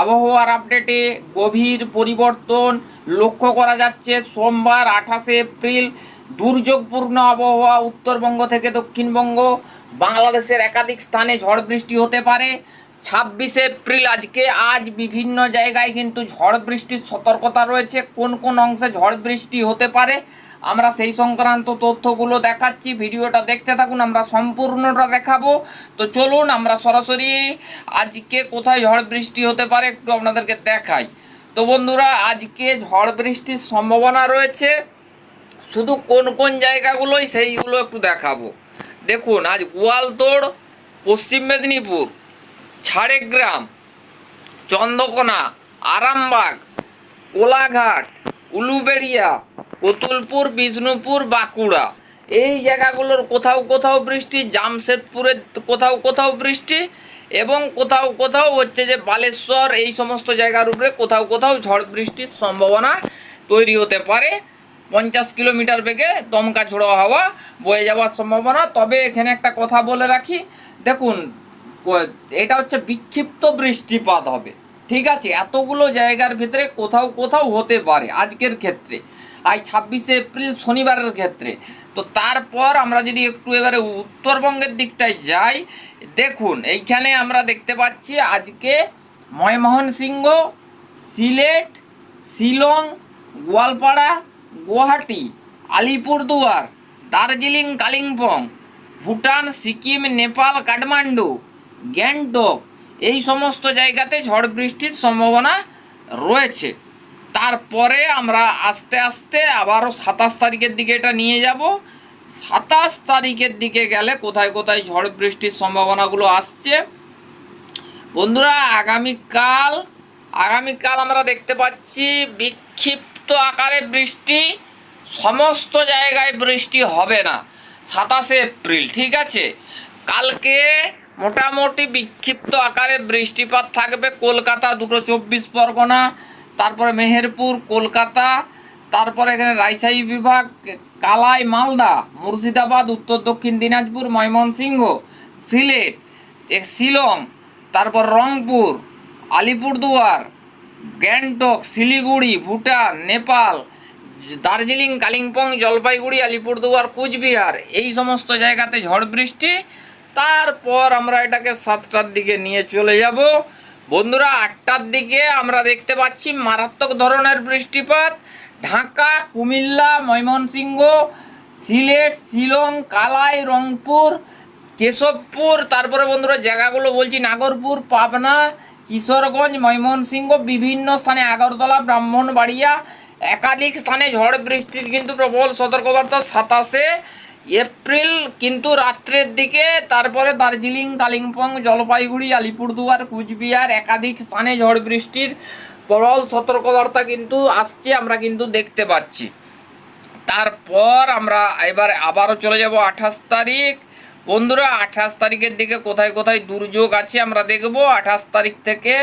আবহাওয়ার আপডেটে গভীর পরিবর্তন লক্ষ্য করা যাচ্ছে। সোমবার আঠাশে এপ্রিল দুর্যোগপূর্ণ আবহাওয়া উত্তরবঙ্গ থেকে দক্ষিণবঙ্গ, বাংলাদেশের একাধিক স্থানে ঝড় বৃষ্টি হতে পারে। ছাব্বিশে এপ্রিল আজকে, আজ বিভিন্ন জায়গায় কিন্তু ঝড় বৃষ্টির সতর্কতা রয়েছে। কোন কোন অংশে ঝড় বৃষ্টি হতে পারে? আমরা সেই সংক্রান্ত তথ্যগুলো দেখাচ্ছি, ভিডিওটা দেখতে থাকুন, আমরা সম্পূর্ণটা দেখাবো। তো চলুন, আমরা সরাসরি আজকে কোথায় ঝড় বৃষ্টি হতে পারে একটু আপনাদেরকে দেখাই। তো বন্ধুরা, আজকে ঝড় বৃষ্টির সম্ভাবনা রয়েছে। শুধু কোন কোন জায়গাগুলোই সেইগুলো একটু দেখাবো। দেখুন, আজ গোয়ালতোড়, পশ্চিম মেদিনীপুর, ঝাড়গ্রাম, চন্দ্রকোনা, আরামবাগ, কোলাঘাট, উলুবেড়িয়া কতুলপুর বিষ্ণুপুর, বাঁকুড়া। এই জায়গাগুলোর কোথাও কোথাও বৃষ্টি, জামশেদপুরে কোথাও কোথাও বৃষ্টি এবং কোথাও কোথাও হচ্ছে যে বালেশ্বর, এই সমস্ত জায়গার উপরে কোথাও কোথাও ঝড় বৃষ্টির সম্ভাবনা তৈরি হতে পারে। পঞ্চাশ কিলোমিটার বেগে দমকা ঝোড়ো হাওয়া বয়ে যাওয়ার সম্ভাবনা। তবে এখানে একটা কথা বলে রাখি, দেখুন, এটা হচ্ছে বিক্ষিপ্ত বৃষ্টিপাত হবে। ঠিক আছে, এতগুলো জায়গার ভিতরে কোথাও কোথাও হতে পারে আজকের ক্ষেত্রে। আজ ছাব্বিশে এপ্রিল শনিবারের ক্ষেত্রে। তো তারপর আমরা যদি একটু এবারে উত্তরবঙ্গের দিকটায় যাই, দেখুন, এইখানে আমরা দেখতে পাচ্ছি আজকে ময়মোহন সিংহ সিলেট, শিলং, গোয়ালপাড়া, গুয়াহাটি, আলিপুরদুয়ার, দার্জিলিং, কালিম্পং, ভুটান, সিকিম, নেপাল, কাঠমান্ডু, গ্যাংটক। এই সমস্ত জায়গাতে ঝড় বৃষ্টির সম্ভাবনা রয়েছে। তারপরে আমরা আস্তে আস্তে আবারও সাতাশ তারিখের দিকে এটা নিয়ে যাব। সাতাশ তারিখের দিকে গেলে কোথায় কোথায় ঝড় বৃষ্টির সম্ভাবনাগুলো আসছে? বন্ধুরা, আগামীকাল আগামীকাল আমরা দেখতে পাচ্ছি বিক্ষিপ্ত আকারে বৃষ্টি, সমস্ত জায়গায় বৃষ্টি হবে না। সাতাশে এপ্রিল, ঠিক আছে? কালকে মোটামুটি বিক্ষিপ্ত আকারে বৃষ্টিপাত থাকবে। কলকাতা দুটো চব্বিশ পরগনা তারপরে মেহেরপুর, কলকাতা, তারপরে এখানে রাজশাহী বিভাগ, কালাই, মালদা, মুর্শিদাবাদ, উত্তর দক্ষিণ দিনাজপুর, ময়মনসিংহ, সিলেট শিলং, তারপর রংপুর, আলিপুরদুয়ার, গ্যাংটক, শিলিগুড়ি, ভুটান, নেপাল, দার্জিলিং, কালিম্পং, জলপাইগুড়ি, আলিপুরদুয়ার, কুচবিহার এই সমস্ত জায়গাতে ঝড় বৃষ্টি। তারপর আমরা এটাকে সাতটার দিকে নিয়ে চলে যাব। বন্ধুরা, আটটার দিকে আমরা দেখতে পাচ্ছি মারাত্মক ধরনের বৃষ্টিপাত। ঢাকা, কুমিল্লা, ময়মনসিংহ, সিলেট, শিলং, কালাই, রংপুর, কেশবপুর, তারপরে বন্ধুরা জায়গাগুলো বলছি নাগরপুর, পাবনা, কিশোরগঞ্জ, ময়মনসিংহ, বিভিন্ন স্থানে আগরতলা, ব্রাহ্মণবাড়িয়া, একাধিক স্থানে ঝড় বৃষ্টির কিন্তু প্রবল সতর্কবার্তা সাতাশে। এপ্রিল কিন্তু রাত্রের দিকে, তারপরে দার্জিলিং, কালিম্পং, জলপাইগুড়ি, আলিপুরদুয়ার, কুচবিহার, একাধিক স্থানে ঝড় বৃষ্টির প্রবল সতর্কবার্তা কিন্তু আসছে, আমরা কিন্তু দেখতে পাচ্ছি। তারপর আমরা এবার আবারও চলে যাব আঠাশ তারিখ। বন্ধুরা, আঠাশ তারিখের দিকে কোথায় কোথায় দুর্যোগ আছে আমরা দেখব। আঠাশ তারিখ থেকে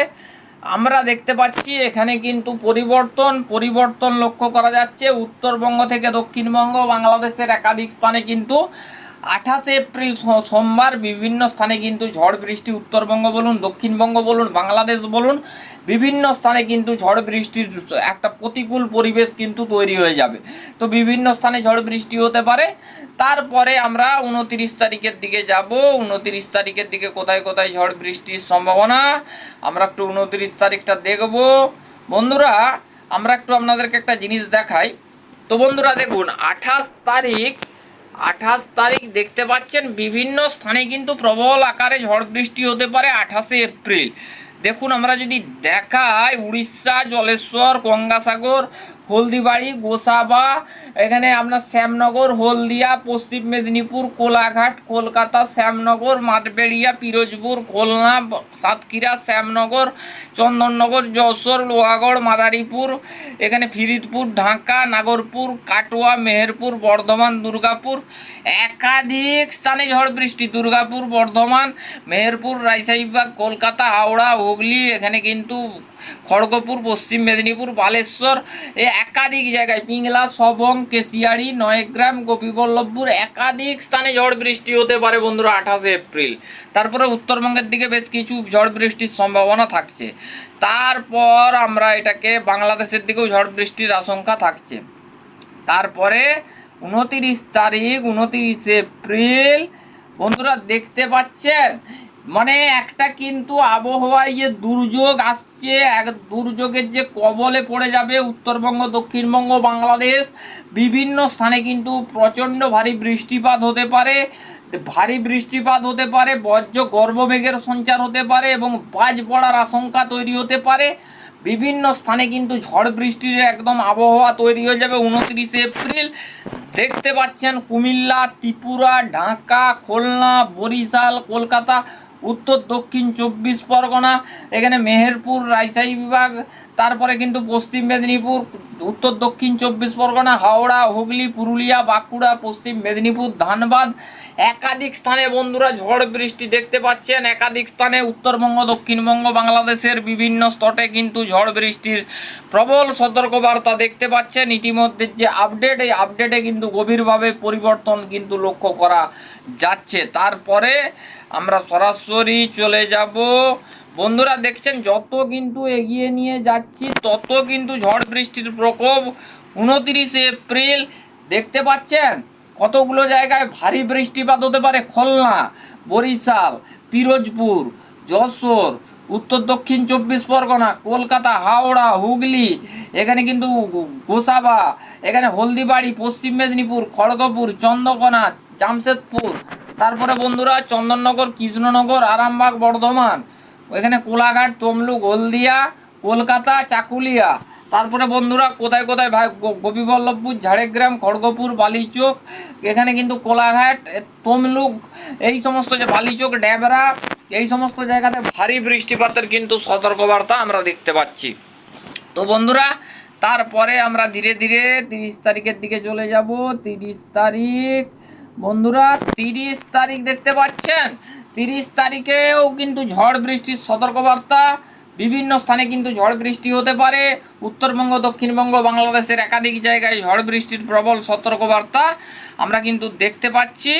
আমরা দেখতে পাচ্ছি এখানে কিন্তু পরিবর্তন পরিবর্তন লক্ষ্য করা যাচ্ছে। উত্তরবঙ্গ থেকে দক্ষিণবঙ্গ, বাংলাদেশের একাধিক স্থানে কিন্তু আঠাশে এপ্রিল সোমবার বিভিন্ন স্থানে কিন্তু ঝড় বৃষ্টি, উত্তরবঙ্গ বলুন, দক্ষিণবঙ্গ বলুন, বাংলাদেশ বলুন, বিভিন্ন স্থানে কিন্তু ঝড় বৃষ্টির একটা প্রতিকূল পরিবেশ কিন্তু তৈরি হয়ে যাবে। তো বিভিন্ন স্থানে ঝড় বৃষ্টি হতে পারে। তারপরে আমরা উনতিরিশ তারিখের দিকে যাব। উনতিরিশ তারিখের দিকে কোথায় কোথায় ঝড় বৃষ্টির সম্ভাবনা, আমরা একটু উনতিরিশ তারিখটা দেখব। বন্ধুরা, আমরা একটু আপনাদেরকে একটা জিনিস দেখাই। তো বন্ধুরা দেখুন, আঠাশ তারিখ আঠাশ তারিখ দেখতে পাচ্ছেন, বিভিন্ন স্থানে কিন্তু প্রবল আকারে ঝড় বৃষ্টি হতে পারে আঠাশে এপ্রিল। দেখুন, আমরা যদি দেখাই উড়িষ্যা, জলেশ্বর, গঙ্গাসাগর হলদিবাড়ি, গোসাবা, এখানে আপনার শ্যামনগর, হলদিয়া, পশ্চিম মেদিনীপুর, কোলাঘাট, কলকাতা, শ্যামনগর, মাঠবেড়িয়া, পিরোজপুর, খুলনা, সাতক্ষীরা, শ্যামনগর, চন্দননগর, যশোর, লোহাগড়, মাদারীপুর, এখানে ফিরিদপুর, ঢাকা, নাগরপুর, কাটোয়া, মেহেরপুর, বর্ধমান, দুর্গাপুর, একাধিক স্থানে ঝড় বৃষ্টি, দুর্গাপুর, বর্ধমান, মেহেরপুর, রাজশাহী বিভাগ কলকাতা, হাওড়া, হুগলি, এখানে কিন্তু খড়গপুর, পশ্চিম মেদিনীপুর, বালেশ্বর এই একাধিক জায়গায় পিংলা, সবং কেশিয়াড়ি নয়গ্রাম, গোপীবল্লভপুর একাধিক স্থানে ঝড় বৃষ্টি হতে পারে বন্ধুরা আঠাশে এপ্রিল। তারপরে উত্তরবঙ্গের দিকে বেশ কিছু ঝড় বৃষ্টির সম্ভাবনা থাকছে। তারপর আমরা এটাকে বাংলাদেশের দিকেও ঝড় বৃষ্টির আশঙ্কা থাকছে। তারপরে উনতিরিশ তারিখ, উনতিরিশ এপ্রিল, বন্ধুরা দেখতে পাচ্ছেন মানে একটা কিন্তু আবহাওয়ায় যে দুর্যোগ আসছে, এক দুর্যোগের যে কবলে পড়ে যাবে উত্তরবঙ্গ, দক্ষিণবঙ্গ, বাংলাদেশ, বিভিন্ন স্থানে কিন্তু প্রচণ্ড ভারী বৃষ্টিপাত হতে পারে। ভারী বৃষ্টিপাত হতে পারে, বজ্র গর্ভমেঘের সঞ্চার হতে পারে এবং বাজ পড়ার আশঙ্কা তৈরি হতে পারে। বিভিন্ন স্থানে কিন্তু ঝড় বৃষ্টির একদম আবহাওয়া তৈরি হয়ে যাবে উনত্রিশে এপ্রিল। দেখতে পাচ্ছেন কুমিল্লা, ত্রিপুরা, ঢাকা, খুলনা, বরিশাল, কলকাতা। উত্তর দক্ষিণ চব্বিশ পরগনা এখানে মেহেরপুর রাজশাহী বিভাগ তারপরে কিন্তু পশ্চিম মেদিনীপুর, উত্তর দক্ষিণ চব্বিশ পরগনা, হাওড়া, হুগলি, পুরুলিয়া, বাঁকুড়া, পশ্চিম মেদিনীপুর, ধানবাদ। একাধিক স্থানে বন্ধুরা ঝড় বৃষ্টি দেখতে পাচ্ছেন। একাধিক স্থানে উত্তরবঙ্গ, দক্ষিণবঙ্গ, বাংলাদেশের বিভিন্ন স্তটে কিন্তু ঝড় বৃষ্টির প্রবল সতর্কবার্তা দেখতে পাচ্ছেন। ইতিমধ্যে যে আপডেট, এই আপডেটে কিন্তু গভীরভাবে পরিবর্তন কিন্তু লক্ষ্য করা যাচ্ছে। তারপরে আমরা সরাসরি চলে যাব বন্ধুরা দেখছেন, যত কিন্তু এগিয়ে নিয়ে যাচ্ছি, তত কিন্তু ঝড় বৃষ্টির প্রকোপ উনতিরিশে এপ্রিল। দেখতে পাচ্ছেন? কতগুলো জায়গায় ভারী বৃষ্টিপাত হতে পারে? খুলনা, বরিশাল, পিরোজপুর, যশোর, উত্তর দক্ষিণ চব্বিশ পরগনা, কলকাতা, হাওড়া, হুগলি, এখানে কিন্তু গোসাবা, এখানে হলদিবাড়ি, পশ্চিম মেদিনীপুর, খড়গপুর, চন্দ্রকোনা, জামশেদপুর। তারপরে বন্ধুরা, চন্দননগর, কৃষ্ণনগর, আরামবাগ, বর্ধমান। এখানে কোলাঘাট, তমলুক, হলদিয়া, কলকাতা, চাকুলিয়া। তারপরে বন্ধুরা কোথায় কোথায় ভাই গোপীবল্লভপুর, ঝাড়গ্রাম, খড়গপুর, বালিচোক, এখানে কিন্তু কোলাঘাট তমলুক, এই সমস্ত যে বালিচোক, ড্যাবরা, এই সমস্ত জায়গাতে ভারী বৃষ্টিপাতের কিন্তু সতর্কবার্তা আমরা দেখতে পাচ্ছি। তো বন্ধুরা, তারপরে আমরা ধীরে ধীরে তিরিশ তারিখের দিকে চলে যাব। তিরিশ তারিখ, বন্ধুরা, তিরিশ তারিখ দেখতে পাচ্ছেন? তিরিশ তারিখেও কিন্তু ঝড় বৃষ্টির সতর্কবার্তা। বিভিন্ন স্থানে কিন্তু ঝড় বৃষ্টি হতে পারে। উত্তরবঙ্গ, দক্ষিণবঙ্গ, বাংলাদেশের একাধিক জায়গায় ঝড় বৃষ্টির প্রবল সতর্কবার্তা আমরা কিন্তু দেখতে পাচ্ছি।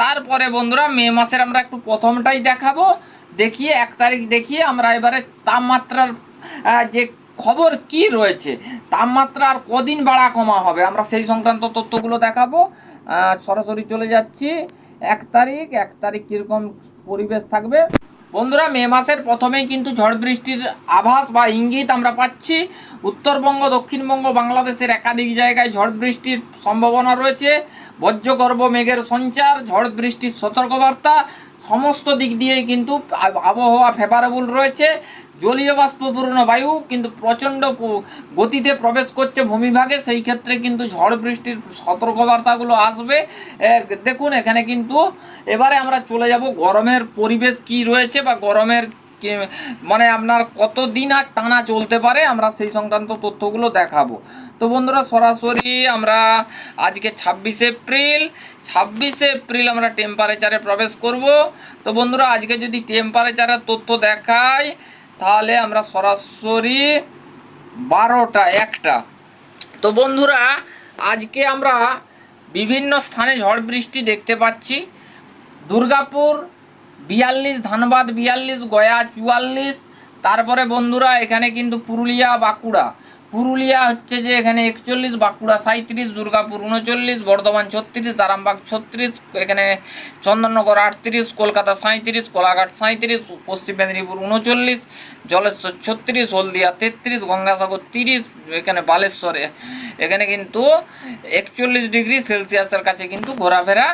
তারপরে বন্ধুরা, মে মাসের আমরা একটু প্রথমটাই দেখাবো। দেখিয়ে, এক তারিখ দেখিয়ে আমরা এবারে তাপমাত্রার যে খবর কি রয়েছে, তাপমাত্রা আর কদিন বাড়া কমা হবে, আমরা সেই সংক্রান্ত তথ্যগুলো দেখাবো। সরাসরি চলে যাচ্ছি। এক তারিখ এক তারিখ কীরকম পরিবেশ থাকবে। বন্ধুরা, মে মাসের প্রথমেই কিন্তু ঝড় বৃষ্টির আভাস বা ইঙ্গিত আমরা পাচ্ছি। উত্তরবঙ্গ, দক্ষিণবঙ্গ, বাংলাদেশের একাধিক জায়গায় ঝড় বৃষ্টির সম্ভাবনা রয়েছে। বজ্রগর্ভ মেঘের সঞ্চার, ঝড় বৃষ্টির সতর্কবার্তা, সমস্ত দিক দিয়েই কিন্তু আবহাওয়া ফেভারেবল রয়েছে। জলীয় বাষ্পপূর্ণ বায়ু, কিন্তু প্রচণ্ড গতিতে প্রবেশ করছে ভূমিভাগে, সেই ক্ষেত্রে কিন্তু ঝড় বৃষ্টির সতর্কবার্তাগুলো আসবে। দেখুন, এখানে কিন্তু এবারে আমরা চলে যাব, গরমের পরিবেশ কি রয়েছে বা গরমের মানে আপনার কতদিন আর টানা চলতে পারে, আমরা সেই সংক্রান্ত তথ্যগুলো দেখাবো। তো বন্ধুরা, সরাসরি আমরা আজকে ছাব্বিশে এপ্রিল ছাব্বিশে এপ্রিল আমরা টেম্পারেচারে প্রবেশ করব। তো বন্ধুরা, আজকে যদি টেম্পারেচারের তথ্য দেখাই তাহলে আমরা সরাসরি বারোটা, একটা। তো বন্ধুরা, আজকে আমরা বিভিন্ন স্থানে ঝড় বৃষ্টি দেখতে পাচ্ছি। দুর্গাপুর, বিয়াল্লিশ, ধানবাদ, বিয়াল্লিশ, গয়া, চুয়াল্লিশ। তারপরে বন্ধুরা, এখানে কিন্তু পুরুলিয়া, বাঁকুড়া। পুরুলিয়া হচ্ছে যে এখানে একচল্লিশ, বাঁকুড়া সাঁত্রিশ দুর্গাপুর উনচল্লিশ, বর্ধমান ছত্রিশ, আরামবাগ ছত্রিশ, এখানে চন্দননগর আটত্রিশ, কলকাতা সাঁত্রিশ কোলাঘাট সাঁত্রিশ পশ্চিম মেদিনীপুর উনচল্লিশ, জলেশ্বর ছত্রিশ, হলদিয়া তেত্রিশ, গঙ্গাসাগর তিরিশ, এখানে বালেশ্বরে এখানে কিন্তু একচল্লিশ ডিগ্রি সেলসিয়াসের কাছে কিন্তু ঘোরাফেরা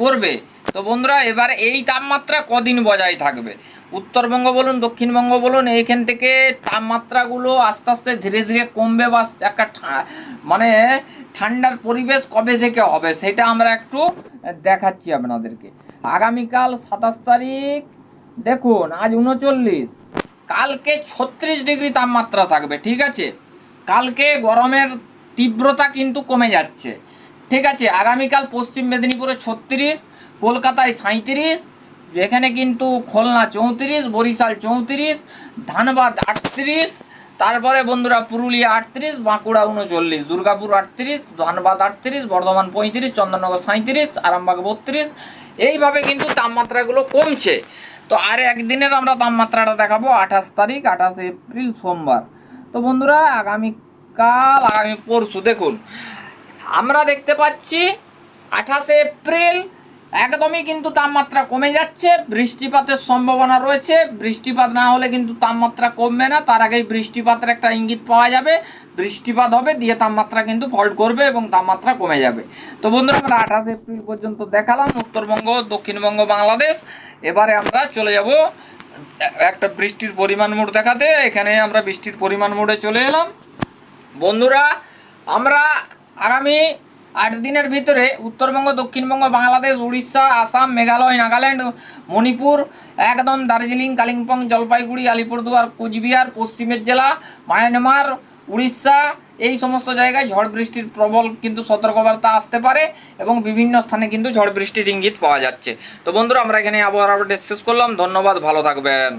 করবে। তো বন্ধুরা, এবার এই তাপমাত্রা কদিন বজায় থাকবে? উত্তরবঙ্গ বলুন, দক্ষিণবঙ্গ বলুন, এইখান থেকে তাপমাত্রাগুলো আস্তে আস্তে ধীরে ধীরে কমবে বা একটা মানে ঠান্ডার পরিবেশ কবে থেকে হবে সেটা আমরা একটু দেখাচ্ছি আপনাদেরকে। আগামীকাল সাতাশ তারিখ, দেখুন, আজ উনচল্লিশ। কালকে ছত্রিশ ডিগ্রি তাপমাত্রা থাকবে, ঠিক আছে? কালকে গরমের তীব্রতা কিন্তু কমে যাচ্ছে, ঠিক আছে? আগামীকাল পশ্চিম মেদিনীপুরে ছত্রিশ, কলকাতায় সাঁত্রিশ এখানে কিন্তু খুলনা চৌত্রিশ, বরিশাল চৌত্রিশ, ধানবাদ আটত্রিশ, তারপরে বন্ধুরা পুরুলিয়া আটত্রিশ, বাঁকুড়া উনচল্লিশ, দুর্গাপুর আটত্রিশ, ধানবাদ আটত্রিশ, বর্ধমান পঁয়ত্রিশ, চন্দননগর সাঁত্রিশ আরামবাগ বত্রিশ, এইভাবে কিন্তু তাপমাত্রাগুলো কমছে। তো আর একদিনের আমরা তাপমাত্রাটা দেখাবো আঠাশ তারিখ, আঠাশ এপ্রিল, সোমবার। তো বন্ধুরা আগামীকাল, আগামী পরশু দেখুন, আমরা দেখতে পাচ্ছি আঠাশে এপ্রিল একদমই কিন্তু তাপমাত্রা কমে যাচ্ছে, বৃষ্টিপাতের সম্ভাবনা রয়েছে। বৃষ্টিপাত না হলে কিন্তু তাপমাত্রা কমবে না, তার আগেই বৃষ্টিপাতের একটা ইঙ্গিত পাওয়া যাবে। বৃষ্টিপাত হবে, দিয়ে তাপমাত্রা কিন্তু ফল্ট করবে এবং তাপমাত্রা কমে যাবে। তো বন্ধুরা, আমরা আঠাশ এপ্রিল পর্যন্ত দেখালাম উত্তরবঙ্গ, দক্ষিণবঙ্গ, বাংলাদেশ। এবারে আমরা চলে যাব, একটা বৃষ্টির পরিমাণ মোড় দেখাতে। এখানে আমরা বৃষ্টির পরিমাণ মোড়ে চলে এলাম। বন্ধুরা, আমরা আগামী আট দিনের ভিতরে উত্তরবঙ্গ, দক্ষিণবঙ্গ, বাংলাদেশ, উড়িষ্যা, আসাম, মেঘালয়, নাগাল্যান্ড, মণিপুর, একদম দার্জিলিং, কালিম্পং, জলপাইগুড়ি, আলিপুরদুয়ার, কোচবিহার, পশ্চিমের জেলা, মায়ানমার, উড়িষ্যা, এই সমস্ত জায়গায় ঝড় বৃষ্টির প্রবল কিন্তু সতর্কবার্তা আসতে পারে এবং বিভিন্ন স্থানে কিন্তু ঝড় বৃষ্টির ইঙ্গিত পাওয়া যাচ্ছে। তো বন্ধুরা, আমরা এখানে আবহাওয়ার আপডেট শেষ করলাম। ধন্যবাদ, ভালো থাকবেন।